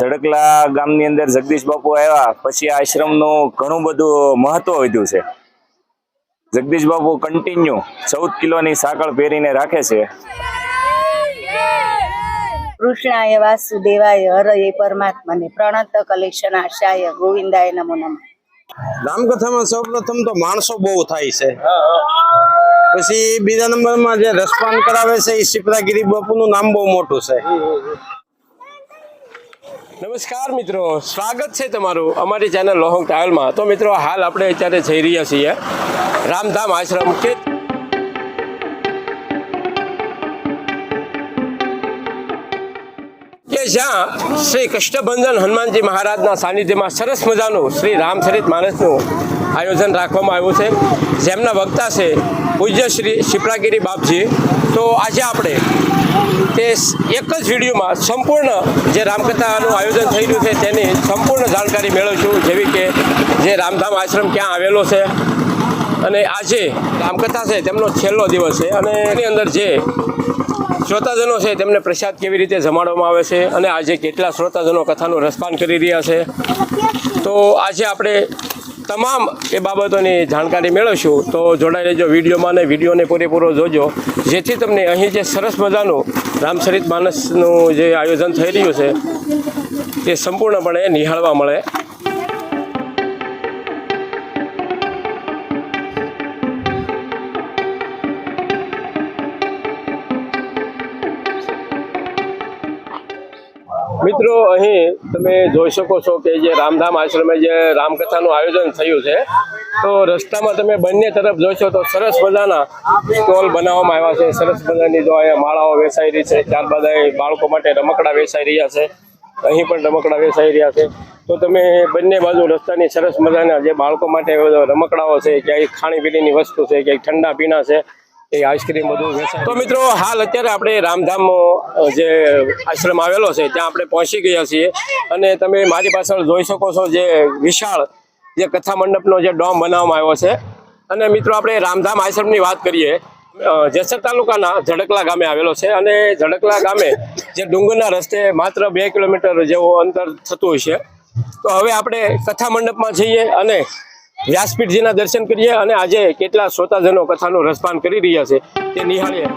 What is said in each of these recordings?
ઝડકલા ગામની અંદર જગદીશ બાપુ આવ્યા. પછી આ આશ્રમનું ઘણું બધું મહત્વ વધ્યું છે. જગદીશ બાપુ કન્ટિન્યુ ચૌદ કિલોની સાંકળ પહેરીને રાખે છે. કૃષ્ણાય વાસુદેવાય હરયે પરમાત્મને પ્રણત કલેક્શન આશાય ગોવિંદાય નમો નમ. રામકથામાં સૌપ્રથમ તો માણસો બહુ થાય છે. પછી બીજા નંબરમાં જે રસપાન કરાવે છે એ શિપ્રાગીરી બાપુનું નામ બહુ મોટું છે. નમસ્કાર મિત્રો, સ્વાગત છે તમારું અમારી ચેનલ લોહંગ ટ્રાવેલમાં તો મિત્રો, હાલ આપણે અત્યારે જઈ રહ્યા છીએ રામધામ આશ્રમ કે જ્યાં શ્રી કષ્ટભંજન હનુમાનજી મહારાજના સાનિધ્યમાં સરસ મજાનું શ્રી રામચરિત માનસનું આયોજન રાખવામાં આવ્યું છે. જેમના વક્તા છે પૂજ્ય શ્રી શિપ્રાગીરી બાપજી. તો આજે આપણે તે એક જ વિડીયોમાં સંપૂર્ણ જે રામકથાનું આયોજન થઈ રહ્યું છે તેની સંપૂર્ણ જાણકારી મેળવશું. જેવી કે જે રામધામ આશ્રમ ક્યાં આવેલો છે. અને આજે રામકથા છે તેમનો છેલ્લો દિવસ છે. અને એની અંદર જે શ્રોતાજનો છે તેમને પ્રસાદ કેવી રીતે જમાડવામાં આવે છે અને આજે કેટલા શ્રોતાજનો કથાનું રસપાન કરી રહ્યા છે. તો આજે આપણે તમામ એ બાબતોની જાણકારી મેળવશું, તો જોડાઈ રહેજો વિડીયોમાં અને વિડીયોને પૂરેપૂરો જોજો. જેથી તમને અહીં જે સરસ મજાનું રામચરિત માનસનું જે આયોજન થઈ રહ્યું છે તે સંપૂર્ણપણે નિહાળવા મળે. મિત્રો, અહીં તમે જોઈ શકો છો કે જે રામધામ આશ્રમે જે રામકથાનું આયોજન થયું છે, તો રસ્તામાં તમે બંને તરફ જોશો તો સરસ મજાના સ્ટોલ બનાવવામાં આવ્યા છે. સરસ મજાની જો અહીંયા માળાઓ વેચાઈ રહી છે ત્યારબાદ અહીં બાળકો માટે રમકડા વેચાઈ રહ્યા છે, અહીં પણ રમકડા વેચાઈ રહ્યા છે. તો તમે બંને બાજુ રસ્તાની સરસ મજાના જે બાળકો માટે રમકડાઓ છે, ક્યાંય ખાણીપીણીની વસ્તુ છે, ક્યાંય ઠંડા પીણા છે એ આઈસ્ક્રીમ બધું તો મિત્રો, હાલ અત્યારે આપણે રામધામ જે આશ્રમ આવેલો છે, ત્યાં આપણે પહોંચી ગયા છીએ. અને તમે મારી પાછળ જોઈ શકો છો જે વિશાળ, જે કથા મંડપનો જે ડોમ બનાવવામાં આવ્યો છે. અને મિત્રો, આપણે રામધામ આશ્રમની વાત કરીએ જેસર તાલુકાના ઝડકલા ગામે આવેલો છે. અને ઝડકલા ગામે જે ડુંગરના રસ્તે માત્ર બે કિલોમીટર જેવો અંતર થતું હોય છે. તો હવે આપણે કથા મંડપમાં જઈએ અને વ્યાસપીઠજીના દર્શન કરીએ અને આજે કેટલા શ્રોતાજનો કથાનું રસપાન કરી રહ્યા છે તે નિહાળીએ.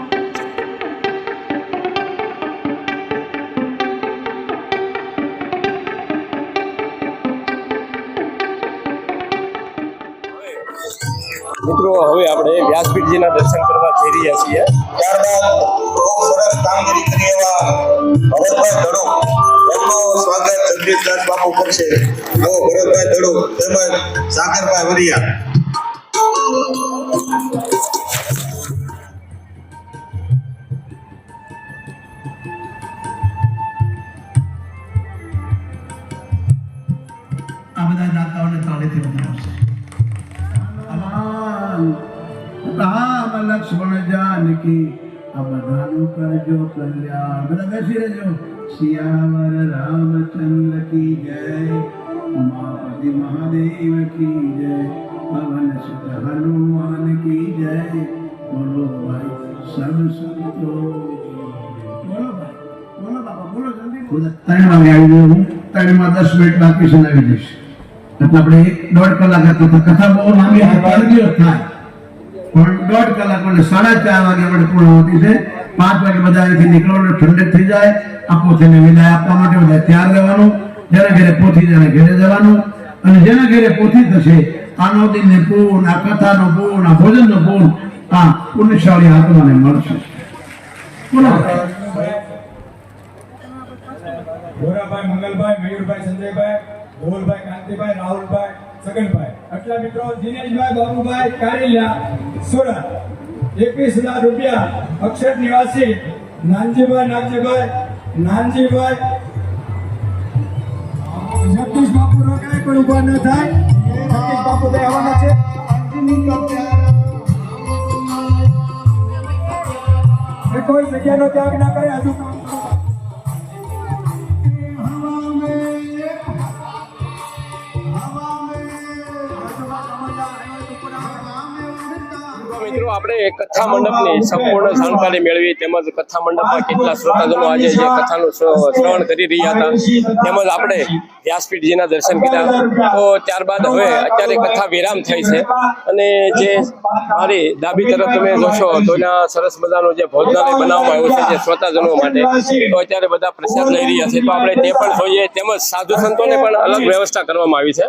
મિત્રો, હવે આપણે વ્યાસપીઠજીના દર્શન કરવા જઈ રહ્યા છીએ. ત્યારબાદ કામગીરી કરી એવા ભરતભાઈ ધડો એમનું સ્વાગત જગદીશદાસ બાપુ પક્ષે આવો ભરતભાઈ દડો તેમજ સાગરભાઈ વરિયા. આ બધા દાતાઓને તાળીથી વધાવશે રામ રામ લક્ષ્મણ જાનકી આ બધાનું કરજો કલ્યાણ. બધા બેસી રહેજો. સિયાવર रामचंद्र કી જય उमापति મહાદેવ કી જય पवन सुत हनुमान की जय बोलो भाई सब સંતો. બોલો બાપા બોલો જલ્દી ત્રણ વાગે આવી ગયો હું. ત્રણમાં દસ મિનિટ બાકી સુનાવી દઈશ એટલે આપણે એક દોઢ કલાક હતી તો કથા બહુ લાંબી થાય. પણ દોઢ કલાક એટલે સાડા ચાર વાગે આપણે પૂર્ણ હોતી છે. પાંચ વાગે બધા અહીંથી નીકળવાનું ઠંડક થઈ જાય. આપો તેને વિદાય આપવા માટે બધા તૈયાર રહેવાનું. જેના ઘરે પોથી જેના ઘરે જવાનું. અને જેના ઘરે પોથી થશે, આનો દિનને પૂર્ણ, આ કથાનો પૂર્ણ, આ ભોજનનો પૂર્ણ, આ પુણ્યશાળી આત્માને મળશે. બોલો. ગોરાભાઈ મંગલભાઈ મયુરભાઈ સંજયભાઈ ગોલભાઈ કાંતિભાઈ રાહુલભાઈ, સગનભાઈ. આટલા મિત્રો, દિનેશભાઈ, બાબુભાઈ કારેલિયા સુરત એકવીસ હજાર રૂપિયા. અક્ષર નિવાસી, નાનજીભાઈ, નાગજીભાઈ, નાનજીભાઈ. જગદીશ બાપુ રોકાય પણ ઊભા ન થાય. જગદીશ બાપુ આવવાના છે. કોઈ જગ્યાનો ત્યાગ ના કરે, હજુ આપણે કથા મંડપની સંપૂર્ણ જાણકારી મેળવી તેમજ કથા મંડપમાં કેટલા શ્રોતાજનો આજે જે કથાનું શ્રવણ કરી રહ્યા હતા, તેમજ આપણે વ્યાસપીઠજીના દર્શન કર્યા તો ત્યારબાદ હવે અત્યારે કથા વિરામ થઈ છે. અને જે મારી ડાબી તરફ તમે જોશો, તો એના સરસ મજાનું જે ભોજનાલય બનાવવામાં આવ્યું છે, જે શ્રોતાજનો માટે, તો અત્યારે બધા પ્રસાદ લઈ રહ્યા છે. તો આપણે તે પણ જોઈએ. તેમજ સાધુ સંતોને પણ અલગ વ્યવસ્થા કરવામાં આવી છે.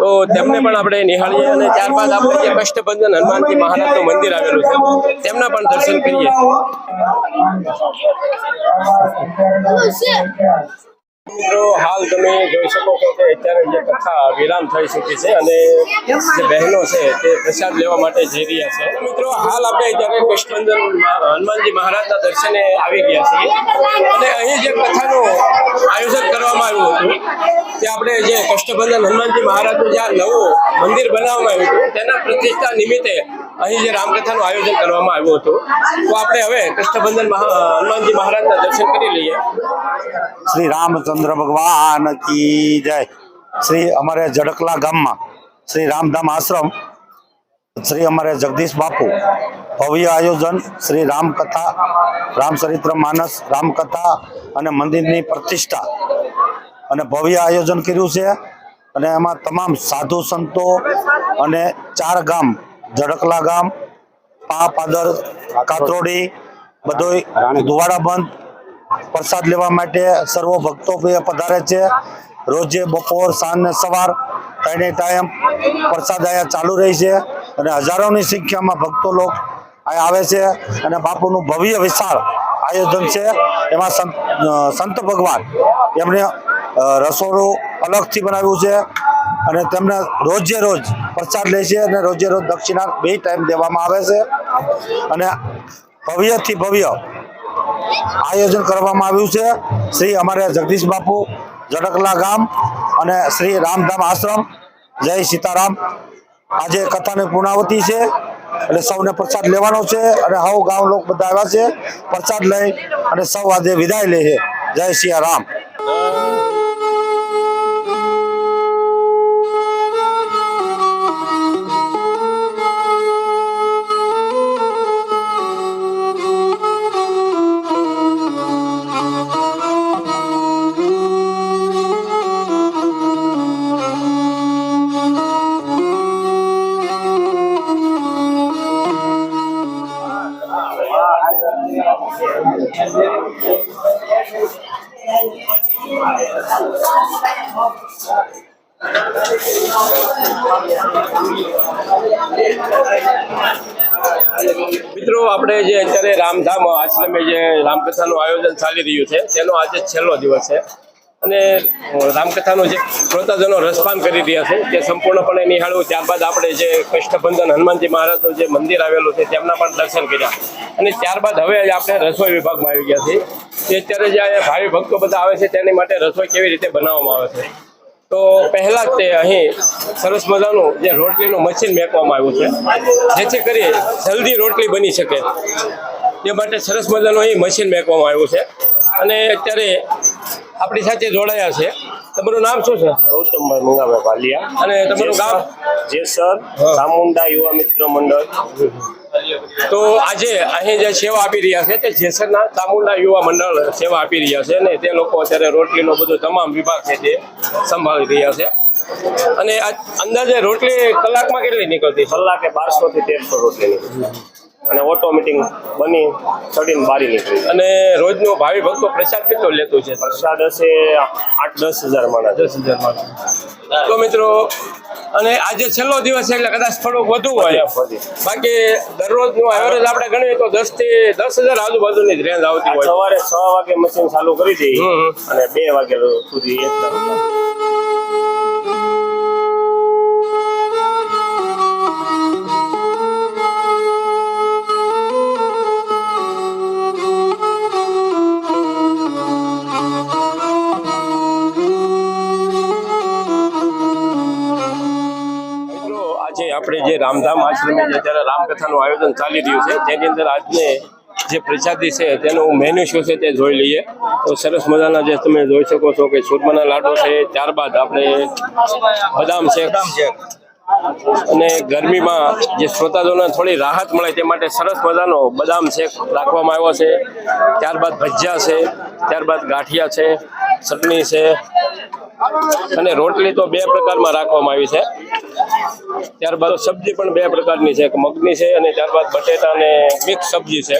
તો તેમને પણ આપણે નિહાળીએ અને ત્યારબાદ આપણે જે કષ્ટભંજન હનુમાનજી મહારાજનું મંદિર તેમના પણ દર્શન કરીએ. હાલ તમે જોઈ શકો છો કે અત્યારે જે કથા વિરામ થઈ ચૂકી છે અને જે બહેનો છે તે પ્રસાદ લેવા માટે જઈ રહ્યા છે. મિત્રો, હાલ આપણે અત્યારે કૃષ્ણંદન હનુમાનજી મહારાજના દર્શને આવી ગયા છીએ અને અહીં જે કથાનું આયોજન કરવામાં આવ્યું હતું, તે આપણે જે કષ્ટભંજન હનુમાનજી મહારાજનું જે આ નવું મંદિર બનાવવામાં આવ્યું હતું, તેના પ્રતિષ્ઠા નિમિત્તે અહીં જે રામકથાનું આયોજન કરવામાં આવ્યું હતું. તો આપણે હવે કષ્ટભંજન હનુમાનજી મહારાજના દર્શન કરી લઈએ. શ્રી રામચંદ્ર ભગવાન કી જય. શ્રી અમારે જડકલા ગામમાં શ્રી રામધામ આશ્રમ, શ્રી અમારે જગદીશ બાપુ, ભવ્ય આયોજન, શ્રી રામકથા રામચરિત્ર માનસ, રામકથા અને મંદિરની પ્રતિષ્ઠા અને ભવ્ય આયોજન કર્યું છે. અને એમાં તમામ સાધુ સંતો અને ચાર ગામ, જડકલા ગામ પા પાદર કાતરોડી, બધોય ધુવાડા બંધ પ્રસાદ લેવા માટે સર્વ ભક્તો પધારે છે. રોજે બપોર સાંજ સવાર ત્રણે ટાઈમ પ્રસાદ અહીંયા ચાલુ રહી છે અને હજારોની સંખ્યામાં ભક્તો લોકો અહીંયા આવે છે અને બાપુનું ભવ્ય વિશાળ આયોજન છે. એમાં સંત ભગવાન એમને રસોડું અલગથી બનાવ્યું છે અને તેમને રોજે રોજ પ્રસાદ લે છે અને રોજે રોજ દક્ષિણા બે ટાઈમ દેવામાં આવે છે. અને ભવ્યથી ભવ્ય આયોજન કરવામાં આવ્યું છે. શ્રી અમારે જગદીશ બાપુ જડકલા ગામ અને શ્રી રામધામ આશ્રમ. જય સીતારામ. આજે કથાની પૂર્ણાવતી છે એટલે સૌને પ્રસાદ લેવાનો છે અને હવ ગામ લોકો બધા આવ્યા છે. પ્રસાદ લઈ અને સૌ આજે વિદાય લે છે. જય સિયા રામ મિત્રો, આપણે જે અત્યારે રામધામ આશ્રમે જે રામકથાનું આયોજન ચાલી રહ્યું છે, તેનો આજે છેલ્લો દિવસ છે. અને રામકથાનું જે શ્રોતાજનો રસપાન કરી રહ્યા છે, તે સંપૂર્ણપણે નિહાળવું ત્યારબાદ આપણે જે કૃષ્ણભંદન હનુમાનજી મહારાજનું જે મંદિર આવેલું છે, તેમના પણ દર્શન કર્યા. અને ત્યારબાદ હવે આપણે રસોઈ વિભાગમાં આવી ગયા છીએ. તે અત્યારે જે ભાવિ ભક્તો બધા આવે છે, તેની માટે રસોઈ કેવી રીતે બનાવવામાં આવે છે? તો પહેલાં જ તે અહીં સરસ મજાનું જે રોટલીનું મશીન મેકવામાં આવ્યું છે. જેથી કરી જલ્દી રોટલી બની શકે. તે માટે સરસ મજાનું અહીં મશીન મેકવામાં આવ્યું છે. અને અત્યારે આપણી સાથે જોડાયા છે. તમારું નામ શું છે? ગૌતમભાઈ મુંગાભાઈ પાલિયા અને તમારું ગામ? જેસર ચામુંડા યુવા મિત્ર મંડળ. તો આજે અહીં જે સેવા આપી રહ્યા છે તે જેસરના ચામુંડા યુવા મંડળ સેવા આપી રહ્યા છે અને તે લોકો અત્યારે રોટલીનો બધો તમામ વિભાગ છે તે સંભાળી રહ્યા છે. અને આ અંદાજે રોટલી કલાકમાં કેટલી નીકળતી? કલાકે બારસો થી તેરસો રોટલી અને ઓટોમેટિક બની ચડીને બારી નીકળી અને રોજનો ભાવિ ભક્તો પ્રસાદ કેટલો લેતો છે? પ્રસાદ હશે આઠ દસ હજાર માણસ. દસ હજારમાં તો મિત્રો અને આજે છેલ્લો દિવસ એટલે કદાચ થોડુંક વધુ હોય. બાકી દરરોજનું એવરેજ આપણે ગણીએ તો દસથી દસ હજાર આજુબાજુની જ રેન્જ આવતી હોય. સવારે છ વાગે મશીન ચાલુ કરી દઈએ અને બે વાગે સુધી એકદમ જે રામધામ આશ્રમે જે અત્યારે રામકથાનું આયોજન ચાલી રહ્યું છે તેની અંદર આજને જે પ્રસાદી છે તેનું મેન્યુ શું છે તે જોઈ લઈએ. તો સરસ મજાના જે તમે જોઈ શકો છો કે સુરમાના લાડુ છે ત્યારબાદ આપણે બદામ છે અને ગરમીમાં જે શ્રોતાજોને થોડી રાહત મળે તે માટે સરસ મજાનો બદામ શેક રાખવામાં આવ્યો છે. ત્યારબાદ ભજીયા છે ત્યારબાદ ગાંઠિયા છે ચટણી છે અને રોટલી તો બે પ્રકારમાં રાખવામાં આવી છે. ત્યારબાદ સબ્જી પણ બે પ્રકારની છે. એક મગની છે અને ત્યારબાદ બટેટા અને મિક્સ સબ્જી છે.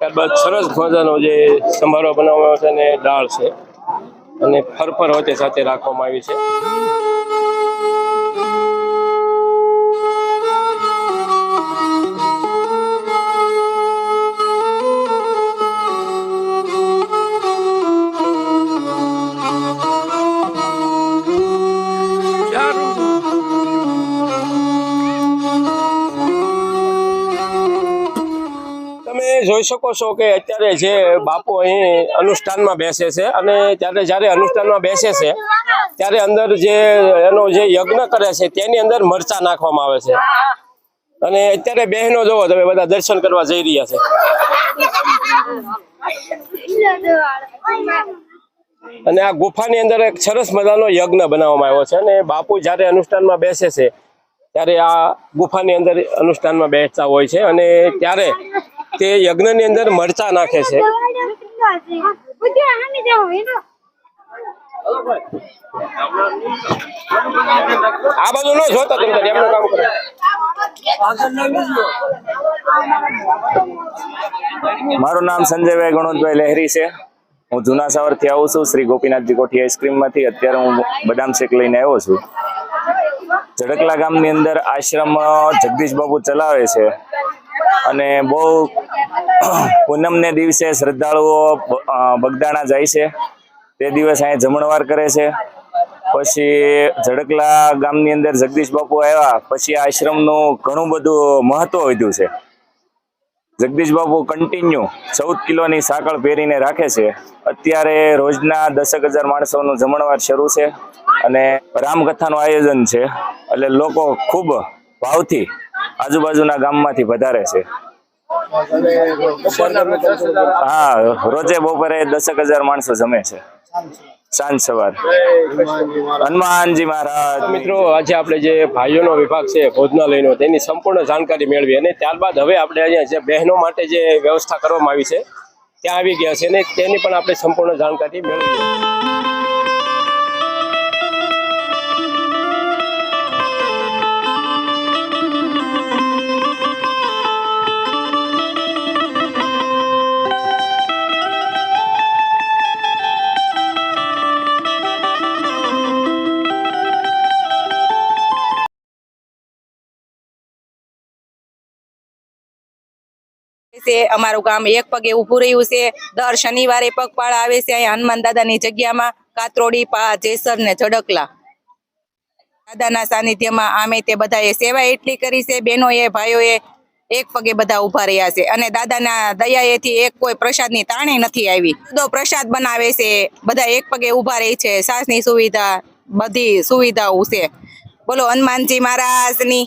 ત્યારબાદ સરસ મજાનો જે સંભારો બનાવવામાં આવ્યો છે અને દાળ છે. અને ફરફર હોતે સાથે રાખવામાં આવી છે. જોઈ શકો છો કે અત્યારે જે બાપુ અહીં અનુષ્ઠાનમાં બેસે છે અને ત્યારે જ્યારે અનુષ્ઠાનમાં બેસે છે, ત્યારે અંદર જે એનો જે યજ્ઞ કરે છે, તેની અંદર મરચા નાખવામાં આવે છે. અને અત્યારે બહેનો જોવો, તમે બધા દર્શન કરવા જઈ રહ્યા છે. અને આ ગુફાની અંદર એક સરસ મજાનો યજ્ઞ બનાવવામાં આવ્યો છે અને બાપુ જ્યારે અનુષ્ઠાનમાં બેસે છે, ત્યારે આ ગુફાની અંદર અનુષ્ઠાનમાં બેસતા હોય છે અને ત્યારે તે યજ્ઞની અંદર મરચા નાખે છે. આ બાજુ ન જોતા તમે એમનું કામ કરો. મારું નામ સંજયભાઈ ગણોતભાઈ લહેરી છે. હું જુના સાવરથી આવું છું. શ્રી ગોપીનાથજી કોઠી આઈસ્ક્રીમમાંથી અત્યારે હું બદામ શેક લઈને આવ્યો છું. ઝડકલા ગામની અંદર આશ્રમ જગદીશ બાબુ ચલાવે છે. અને બહુ પૂનમને દિવસે શ્રદ્ધાળુઓ બગદાણા જાય છે. તે દિવસ અહીંયા જમણવાર કરે છે. પછી ઝડકલા ગામની અંદર જગદીશ બાપુ આવ્યા. પછી આશ્રમનું ઘણું બધું મહત્વ વધ્યું છે. જગદીશ બાપુ કન્ટિન્યુ ચૌદ કિલોની સાંકળ પહેરીને રાખે છે. અત્યારે રોજના દસક હજાર માણસોનું જમણવાર શરૂ છે. અને રામકથાનું આયોજન છે. એટલે લોકો ખૂબ ભાવથી આજુબાજુના ગામમાંથી વધારે છે. હા, રોજે બપોરે દસેક હજાર માણસો જમે છે. સાંજ સવાર. હનુમાનજી મહારાજ. મિત્રો, આજે આપણે જે ભાઈઓનો વિભાગ છે, ભોજનાલયનો, તેની સંપૂર્ણ જાણકારી મેળવી અને ત્યારબાદ હવે આપણે અહીંયા બહેનો માટે જે વ્યવસ્થા કરવામાં આવી છે, ત્યાં આવી ગયા છે અને તેની પણ આપણે સંપૂર્ણ જાણકારી મેળવી અમારું ગામ એક પગે ઉભું રહ્યું છે. દર શનિવારે પગપાળા આવે છે. અહીંયા હનુમાન દાદાની જગ્યામાં કાતરોડી, પા, જેસર ને ઝડકલા. દાદાના સાનિધ્યમાં આમે તે બધાએ સેવા એટલી કરી છે. બહેનોએ, ભાઈઓએ એક પગે બધા ઊભા રહ્યા છે. અને દાદાના દયાએથી એક કોઈ પ્રસાદની તાણી નથી આવી. બધો પ્રસાદ બનાવે છે. બધા એક પગે ઊભા રહે છે. સાસની સુવિધા, બધી સુવિધાઓ છે. બોલો, હનુમાનજી મહારાજની.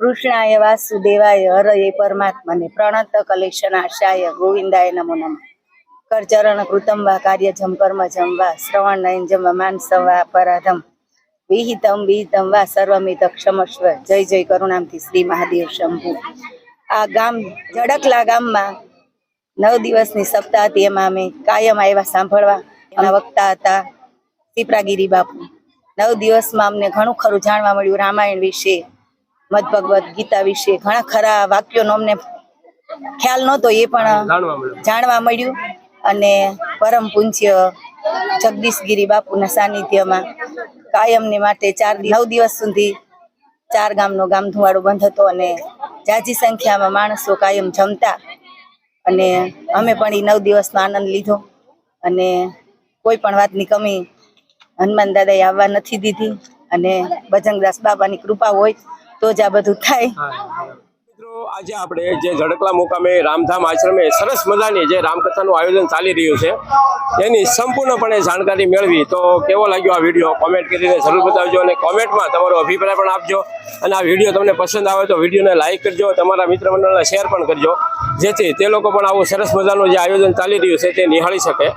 કૃષ્ણાય વાસુદેવાય, હરયે પરમાત્મને પ્રણત કલેશનાશાય ગોવિંદાય નમો નમ. કરચરણ કૃતમ વા કાર્ય જમ વા શ્રવણ નયનજમ વા માનસવા પરાધમ વિહિતમ વિહિતમ વા, સર્વમિત ક્ષમસ્વ. જય જય કરુણામથી શ્રી મહાદેવ શંભુ. આ ગામ, જડકલા ગામમાં નવ દિવસની સપ્તાહ હતી એમાં અમે કાયમ આવ્યા સાંભળવા. એના વક્તા હતા સીપરાગીરી બાપુ. નવ દિવસમાં અમને ઘણું ખરું જાણવા મળ્યું રામાયણ વિશે. મદભગવદ ગીતા વિશે ઘણા ખરા વાક્યોનો અમને ખ્યાલ નહોતો એ પણ જાણવા મળ્યું. અને પરમ પૂજ્ય જગદીશગીરી બાપુના સાનિધ્યમાં કાયમની માટે ચાર નવ દિવસ સુધી ચાર ગામનો ગામ ધુવાડો બંધ હતો અને જાજી સંખ્યામાં માણસો કાયમ જમતા. અને અમે પણ એ નવ દિવસનો આનંદ લીધો. અને કોઈ પણ વાતની કમી હનુમાન દાદાએ આવવા નથી દીધી. અને બજરંગદાસ બાબાની કૃપા હોય તો જ આ બધું થાય. આજે આપણે જે ઝડકલા મુકામે રામધામ આશ્રમે સરસ મજાની જે રામકથાનું આયોજન ચાલી રહ્યું છે તેની સંપૂર્ણપણે જાણકારી મેળવી. તો કેવો લાગ્યો આ વીડિયો? કોમેન્ટ કરીને જરૂર બતાવજો અને કોમેન્ટમાં તમારો અભિપ્રાય પણ આપજો. અને આ વીડિયો તમને પસંદ આવે તો વિડીયોને લાઇક કરજો, તમારા મિત્ર મંડળને શેર પણ કરજો, જેથી તે લોકો પણ આવું સરસ મજાનું જે આયોજન ચાલી રહ્યું છે તે નિહાળી શકે.